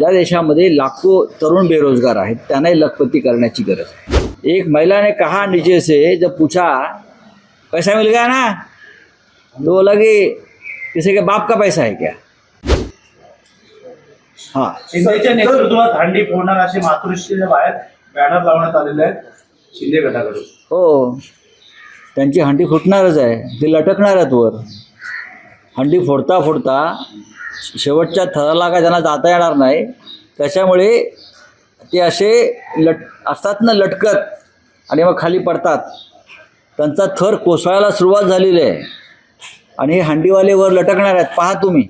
या देशामध्ये लाखो तरुण बेरोजगार आहेत त्यांनाही लखपती करण्याची गरज आहे. एक महिला ने कहा नीचे से जब पूछा पैसा मिल गया ना? तो बोला कि किसी के बाप का पैसा है क्या? हाँ। शिंदेच्या नेतृत्वात हंडी फोडणार असे मातृश्रीच्या बाहेर बॅनर लावण्यात आलेले आहेत शिंदे गटाकडून. हो. त्यांची हंडी फुटणारच आहे ते लटकणारच वर. हंडी फोडता फोडता शेवटच्या थराला काय त्यांना जाता येणार नाही त्याच्यामुळे ते असे लट असतात ना लटकत आणि मग खाली पडतात. त्यांचा थर कोसळायला सुरुवात झालेली आहे. आणि हे हंडीवाले वर लटकणार आहेत. पहा तुम्ही.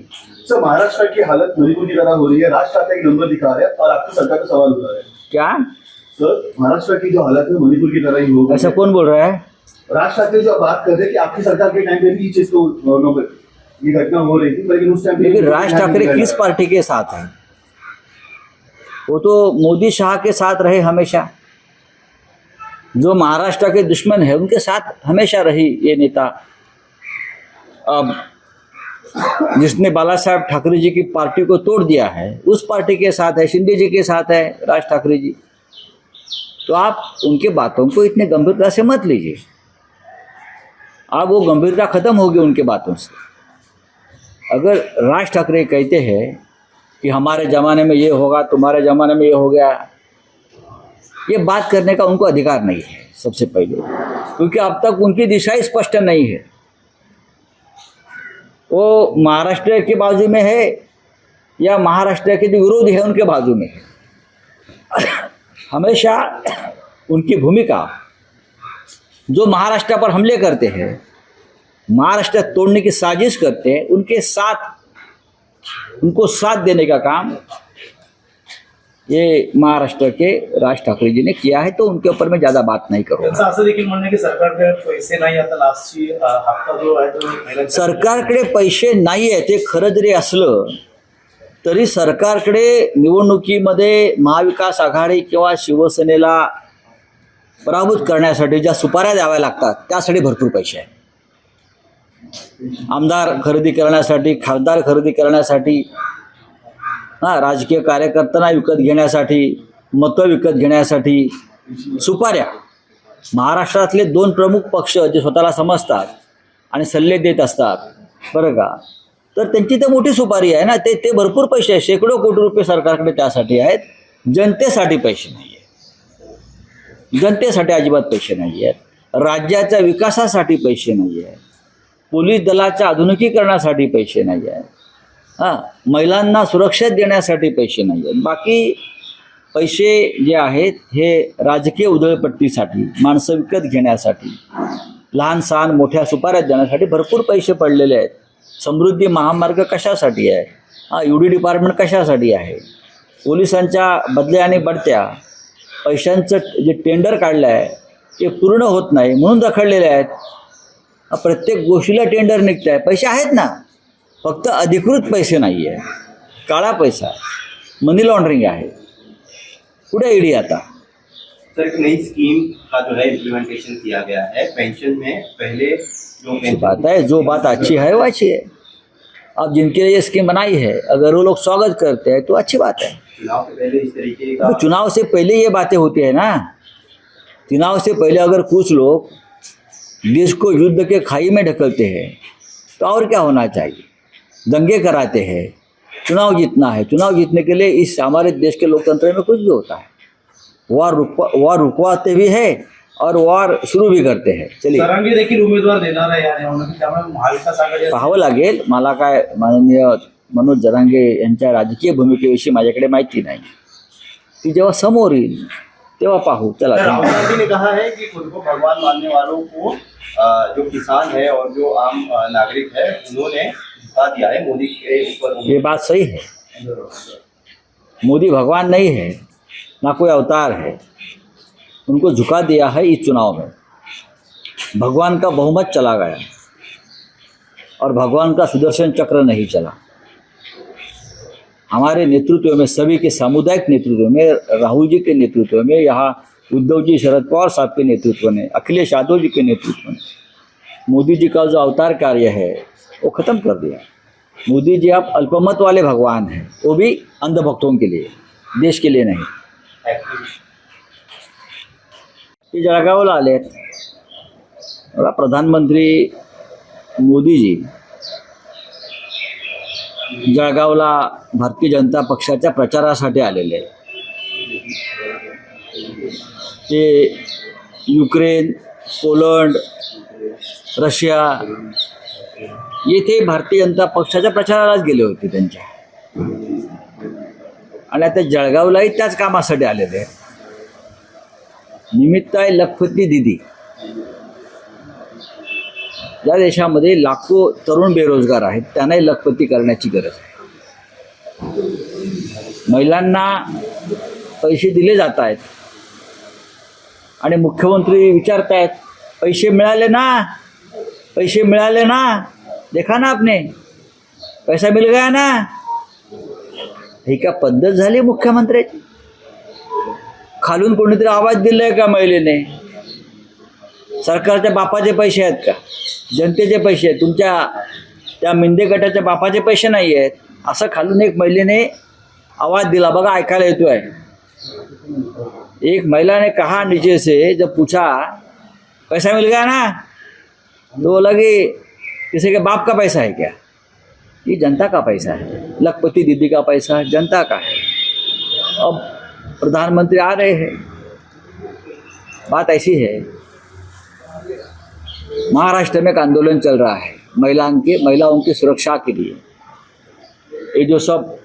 महाराष्ट्र की हालत हो रही है राज ठाकरे एक नंबर दिखा रहे हैं और आपकी सरकार का सवाल उठा रहे हैं क्या? सर महाराष्ट्र की जो हालत है मणिपुर की तरह ही हो ऐसा। कौन बोल रहा है? राज ठाकरे जो बात कर रहे हैं कि आपकी सरकार के टाइम पे भी ये चीज को ये घटना हो रही थी लेकिन उस टाइम लेकिन राज ठाकरे किस पार्टी के साथ हैं? वो तो मोदी शाह के साथ रहे हमेशा। जो महाराष्ट्र के दुश्मन है उनके साथ हमेशा रही ये नेता। अब जिसने बाला साहब ठाकरे जी की पार्टी को तोड़ दिया है उस पार्टी के साथ है शिंदे जी के साथ है राज ठाकरे जी। तो आप उनके बातों को इतने गंभीरता से मत लीजिए। अब वो गंभीरता खत्म होगी उनके बातों से। अगर राज ठाकरे कहते हैं कि हमारे ज़माने में ये होगा, तुम्हारे ज़माने में ये हो गया, ये बात करने का उनको अधिकार नहीं है सबसे पहले, क्योंकि अब तक उनकी दिशा स्पष्ट नहीं है। वो महाराष्ट्र के बाजू में है या महाराष्ट्र के जो विरोधी है उनके बाजू में है। हमेशा उनकी भूमिका जो महाराष्ट्र पर हमले करते हैं महाराष्ट्र तोड़ने की साजिश करते हैं उनके साथ उनको साथ देने का काम ये महाराष्ट्र के राज ठाकरे जी ने किया है तो उनके ऊपर मैं ज़्यादा बात नहीं करूँगा। त्यांचं असं देखील म्हणणं आहे की सरकारकडे पैसे नाही आता लास्टची अं, हप्ता जो आहे तो महिलांच्या- सरकारकडे पैसे नाही आहे ते खरं जरी असलं तरी सरकारकडे निवडणुकीमध्ये महाविकास आघाडी किंवा शिवसेनेला पराभूत करण्यासाठी ज्या सुपाऱ्या द्याव्या लागतात त्यासाठी भरपूर पैसे आहेत. आमदार खरेदी करण्यासाठी खासदार खरेदी करण्यासाठी हां राजकीय कार्यकर्त्यांना विकत घेण्यासाठी मतं विकत घेण्यासाठी सुपाऱ्या. महाराष्ट्रातले दोन प्रमुख पक्ष जे स्वतःला समजतात आणि सल्ले देत असतात बरं का? तर त्यांची तर मोठी सुपारी आहे ना ते ते भरपूर पैसे आहेत. शेकडो कोटी रुपये सरकारकडे त्यासाठी आहेत. जनतेसाठी पैसे नाही आहेत. जनतेसाठी अजिबात पैसे नाही आहेत. राज्याच्या विकासासाठी पैसे नाही आहेत. पोलीस दलाच्या आधुनिकीकरणासाठी पैसे नाही आहेत. हां महिलांना सुरक्षा देण्यासाठी पैसे नाही आहेत. बाकी पैसे जे आहेत हे राजकीय उधळपट्टीसाठी माणसं विकत घेण्यासाठी लहान सहान मोठ्या सुपाऱ्यात देण्यासाठी भरपूर पैसे पडलेले आहेत. समृद्धी महामार्ग कशासाठी आहे? हा यू डी डिपार्टमेंट कशासाठी आहे? पोलिसांच्या बदल्या आणि बढत्या पैशांचं जे टेंडर काढलं आहे ते पूर्ण होत नाही म्हणून रखडलेले आहेत. प्रत्येक गोष्टीला टेंडर निघत आहे पैसे आहेत ना. फक्त अधिकृत पैसे नाही आहे काळा पैसा. मनी लॉन्ड्रिंग आहे. कुठे ईडी आता? सर एक नई स्कीम का जो है इम्प्लीमेंटेशन किया गया है. पेंशन में पहले जो बात है जो बात अच्छी है वो अच्छी है. अब जिनके लिए ये स्कीम बनाई है अगर वो लोग स्वागत करते हैं तो अच्छी बात है. चुनाव से पहले इस तरीके का तो चुनाव से पहले ये बातें होती है ना. चुनाव से पहले अगर कुछ लोग देश को युद्ध के खाई में ढकलते हैं। तो और क्या होना चाहिए? दंगे कराते हैं। चुनाव जीतना है। चुनाव जीतने के लिए इस हमारे देश के लोकतंत्र में कुछ भी होता है। वार रुकवा वार रुकवाते भी है और वार शुरू भी करते हैं। चलिए। देखील उमेदवार देणार आहे. पाहावं लागेल. मला काय माननीय मनोज जरांगे यांच्या राजकीय भूमिकेविषयी माझ्याकडे माहिती नाही. ती जेव्हा समोर येईल तेव्हा पाहू चला राहुल. गांधी ने कहा है कि खुद को भगवान मानने वालों को जो किसान है और जो आम नागरिक है उन्होंने झुका दिया है मोदी के ऊपर ये बात सही है। मोदी भगवान नहीं है ना कोई अवतार है। उनको झुका दिया है इस चुनाव में। भगवान का बहुमत चला गया। और भगवान का सुदर्शन चक्र नहीं चला। हमारे नेतृत्व में, सभी के सामुदायिक नेतृत्व में, राहुल जी के नेतृत्व में, यहाँ उद्धव जी, शरद पवार साहब के नेतृत्व में, अखिलेश यादव जी के नेतृत्व में, मोदी जी का जो अवतार कार्य है, वो ख़त्म कर दिया। मोदी जी आप अल्पमत वाले भगवान हैं, वो भी अंधभक्तों के लिए, देश के लिए नहीं। ते जळगावला आलेत बघा प्रधानमंत्री मोदीजी जळगावला भारतीय जनता पक्षाच्या प्रचारासाठी आलेले ते युक्रेन पोलंड रशिया येथे भारतीय जनता पक्षाच्या प्रचारालाच गेले होते त्यांच्या. आणि आता जळगावलाही त्याच कामासाठी आलेले आहेत. निमित्त आहे लखपती दिदी. या देशामध्ये लाखो तरुण बेरोजगार आहेत. त्यांनाही लखपती करण्याची गरज आहे. महिलांना पैसे दिले जात आहेत. आणि मुख्यमंत्री विचारतायत पैसे मिळाले ना? पैसे मिळाले ना? देखा ना आपने. पैसा मिल गया ना? ही का पद्धत झाली मुख्यमंत्र्याची? खालून कोणीतरी आवाज दिलाय का महिलेने? सरकारच्या बापाचे पैसे आहेत का? जनतेचे पैसे आहेत. तुमच्या त्या मिंदे बापाचे पैसे नाही आहेत. असं खालून एक महिलेने आवाज़ दिला. बघा, ऐकायला एक महिला ने कहा नीचे से, जब पूछा, पैसा मिल गया ना? तो बोला कि, किसी के बाप का पैसा है क्या? ये जनता का पैसा है। लखपति दीदी का पैसा है। जनता का है। अब प्रधानमंत्री आ रहे हैं। बात ऐसी है महाराष्ट्र में एक आंदोलन चल रहा है, महिलाओं के, महिलाओं की सुरक्षा के लिए। ये जो सब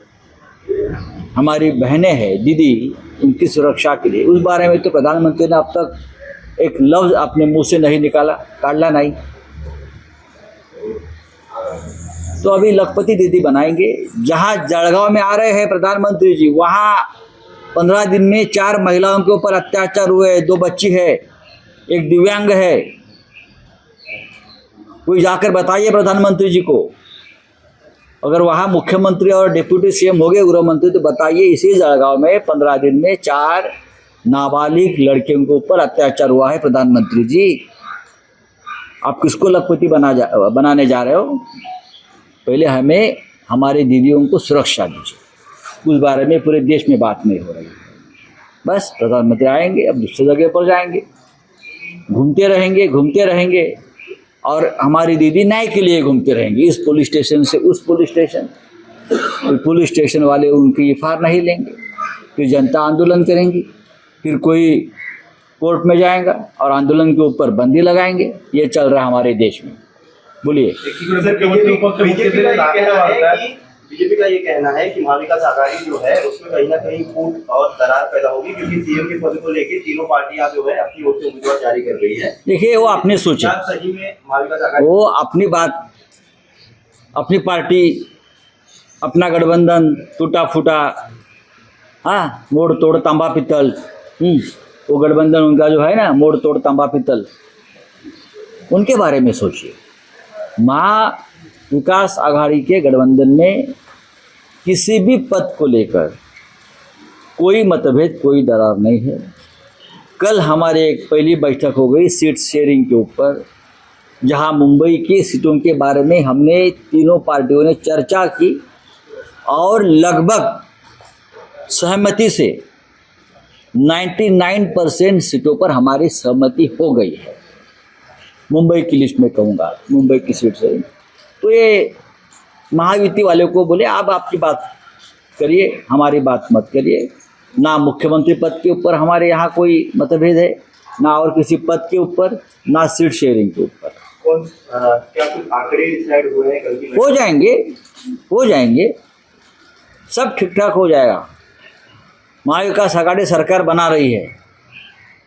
हमारी बहनें हैं, दीदी, उनकी सुरक्षा के लिए। उस बारे में तो प्रधानमंत्री ने अब तक एक लफ्ज़ अपने मुँह से नहीं निकाला, काटला नहीं। तो अभी लखपति दीदी बनाएँगे। जहाँ जलगांव में आ रहे हैं प्रधानमंत्री जी, वहाँ पंद्रह दिन में चार महिलाओं के ऊपर अत्याचार हुए दो बच्ची है, एक दिव्यांग है। कोई जाकर बताइए प्रधानमंत्री जी को। अगर वहाँ मुख्यमंत्री और डिप्यूटी सीएम हो गए गृह मंत्री तो बताइए इसी जलगांव में पंद्रह दिन में चार नाबालिग लड़कियों के ऊपर अत्याचार हुआ है प्रधानमंत्री जी। आप किसको लखपति बना जा, बनाने जा रहे हो? पहले हमें हमारे दीदियों को सुरक्षा दीजिए। उस बारे में पूरे देश में बात नहीं हो रही है। बस प्रधानमंत्री आएँगे, अब दूसरी जगह पर जाएँगे। घूमते रहेंगे घूमते रहेंगे। और हमारी दीदी न्याय के लिए घूमते रहेंगी। इस पुलिस स्टेशन से उस पुलिस स्टेशन। तो पुलिस स्टेशन वाले उनकी एफ़ नहीं लेंगे। फिर जनता आंदोलन करेंगी। फिर कोई कोर्ट में जाएगा और आंदोलन के ऊपर बंदी लगाएँगे। ये चल रहा है हमारे देश में। बोलिए। बीजेपी का ये कहना है कि है महाविकास आघाड़ी जो है उसमें कहीं ना कहीं फूट और दरार पैदा होगी क्योंकि सीएम के पद को लेकर तीनों पार्टियाँ जो है अपनी ओर से उम्मीदवार जारी कर रही है। देखिए वो आपने सोचा। सही में महाविकास आघाड़ी वो अपनी बात अपनी पार्टी अपना गठबंधन टूटा फूटा हाँ मोड़ तोड़ तांबा पित्तल हम्म, वो गठबंधन उनका जो है ना मोड़ तोड़ तांबा पित्तल उनके बारे में सोचिए। महा विकास आघाड़ी के गठबंधन में किसी भी पद को लेकर कोई मतभेद, कोई दरार नहीं है। कल हमारे एक पहली बैठक हो गई सीट शेयरिंग के ऊपर, जहाँ मुंबई की सीटों के बारे में हमने तीनों पार्टियों ने चर्चा की और लगभग सहमति से 99 परसेंट सीटों पर हमारी सहमति हो गई है। मुंबई की लिस्ट में कहूँगा, मुंबई की सीट से तो ये महायुति वाले को बोले आप आपकी बात करिए हमारी बात मत करिए। ना मुख्यमंत्री पद के ऊपर हमारे यहाँ कोई मतभेद है ना और किसी पद के ऊपर ना सीट शेयरिंग के ऊपर। कौन क्या कुछ आंकड़े डिसाइड हुए हैं की जाएँगे हो जाएँगे। सब ठीक ठाक हो जाएगा। महाविकास आघाडी सरकार बना रही है।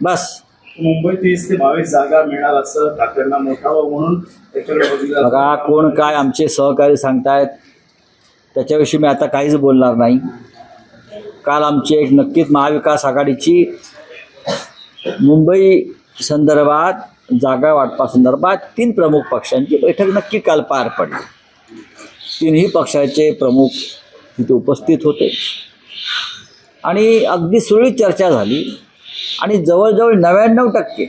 बस। मुंबई तीस ते बावीस जागा मिळणार असं ठाकरेंना मोठा म्हणून त्याच्याकडे बघितलं जातं. बघा कोण काय आमचे सहकारी सांगतायत त्याच्याविषयी मी आता काहीच बोलणार नाही. काल आमची एक नक्कीच महाविकास आघाडीची मुंबई संदर्भात जागा वाटपासंदर्भात तीन प्रमुख पक्षांची बैठक नक्की काल पार पडली. तीनही पक्षाचे प्रमुख तिथे उपस्थित होते. आणि अगदी सुरळीत चर्चा झाली आणि जवळजवळ नव्याण्णव टक्के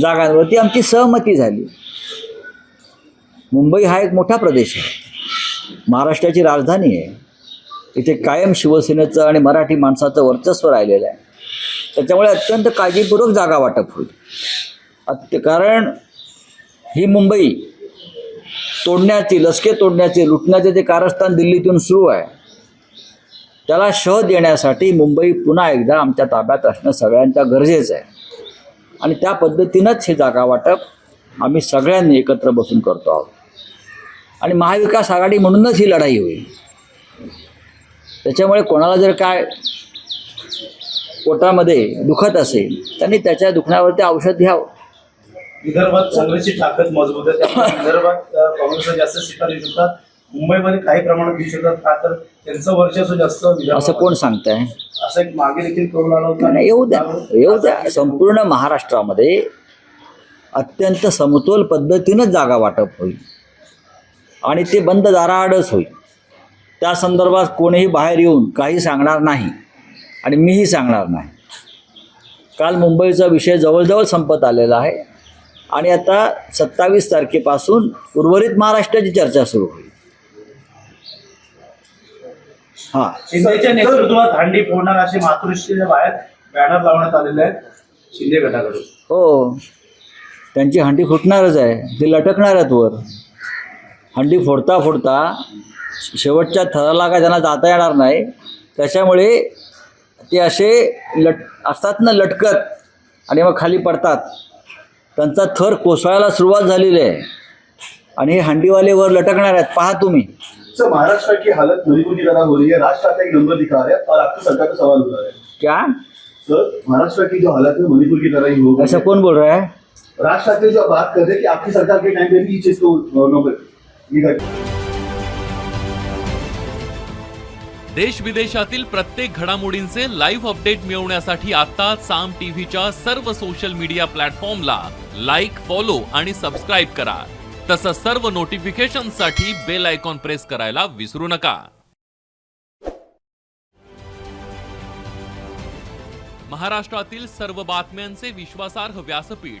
जागांवरती आमची सहमती झाली. मुंबई हा एक मोठा प्रदेश आहे. महाराष्ट्राची राजधानी आहे. इथे कायम शिवसेनेचं आणि मराठी माणसाचं वर्चस्व राहिलेलं आहे. त्याच्यामुळे अत्यंत काळजीपूर्वक जागा वाटप होईल. अत्य कारण ही मुंबई तोडण्याची लसके तोडण्याची लुटण्याचे जे कारस्थान दिल्लीतून सुरू आहे त्याला शह देण्यासाठी मुंबई पुन्हा एकदा आमच्या ताब्यात असणं सगळ्यांच्या गरजेचं आहे. आणि त्या पद्धतीनंच हे जागा वाटप आम्ही सगळ्यांनी एकत्र बसून करतो आहोत. आणि महाविकास आघाडी म्हणूनच ही लढाई होईल. त्याच्यामुळे कोणाला जर काय पोटामध्ये दुखत असेल त्यांनी त्याच्या दुखण्यावरती औषध घ्यावं. विदर्भात काँग्रेसची ताकद मजबूत आहे. विदर्भात अ, काँग्रेसला जास्त सीटा देऊ शकतात. मुंबईमध्ये काही प्रमाणात देऊ शकतात. का तर त्यांचं वर्चस्व जास्त असं कोण सांगताय? असं एक मागे देखील करून आला होता. येऊ द्या. येऊ द्या. संपूर्ण महाराष्ट्रामध्ये अत्यंत समतोल पद्धतीनंच जागा वाटप होईल. आणि ते बंद दाराआडच होईल. त्या संदर्भात कोणीही बाहेर येऊन काही सांगणार नाही आणि मीही सांगणार नाही. काल मुंबईचा विषय जवळजवळ संपत आलेला आहे आणि आता सत्तावीस तारखेपासून उर्वरित महाराष्ट्राची चर्चा सुरू होईल. हां. शिंदेच्या नेतृत्वात हंडी फोडणार असे मातृश्रीच्या बाहेर बॅनर लावण्यात आलेले आहेत शिंदे गटाकडून. हो. त्यांची हंडी फुटणारच आहे. ती लटकणार आहेत वर. हंडी फोडता फोडता शेवटच्या थराला काय त्यांना जाता येणार नाही. त्याच्यामुळे ते असे लट असतात ना लटकत आणि मग खाली पडतात. त्यांचा थर कोसळायला सुरुवात झालेली आहे. आणि हे हंडीवाले वर लटकणार आहेत. पहा तुम्ही. सर महाराष्ट्र की हालत मणिपुर की तरह हो रही है राष्ट्र एक नंबर दिखा रहा है और आपकी सरकार का सवाल उठा रहा है. क्या? सर महाराष्ट्र की जो हालत है मणिपुर की तरह ही हो ऐसा। कौन बोल रहा है? ठाकरे जो बात कर रहे हैं कि आपकी सरकार के टाइम पे भी ये चीज को देश विदेशातील प्रत्येक घडामोडींचे लाईव्ह अपडेट मिळवण्यासाठी आता साम टीव्हीच्या सर्व सोशल मीडिया प्लॅटफॉर्मला लाईक फॉलो आणि सबस्क्राईब करा. तसंच सर्व नोटिफिकेशनसाठी बेल आयकॉन प्रेस करायला विसरू नका. महाराष्ट्रातील सर्व बातम्यांचे विश्वासार्ह व्यासपीठ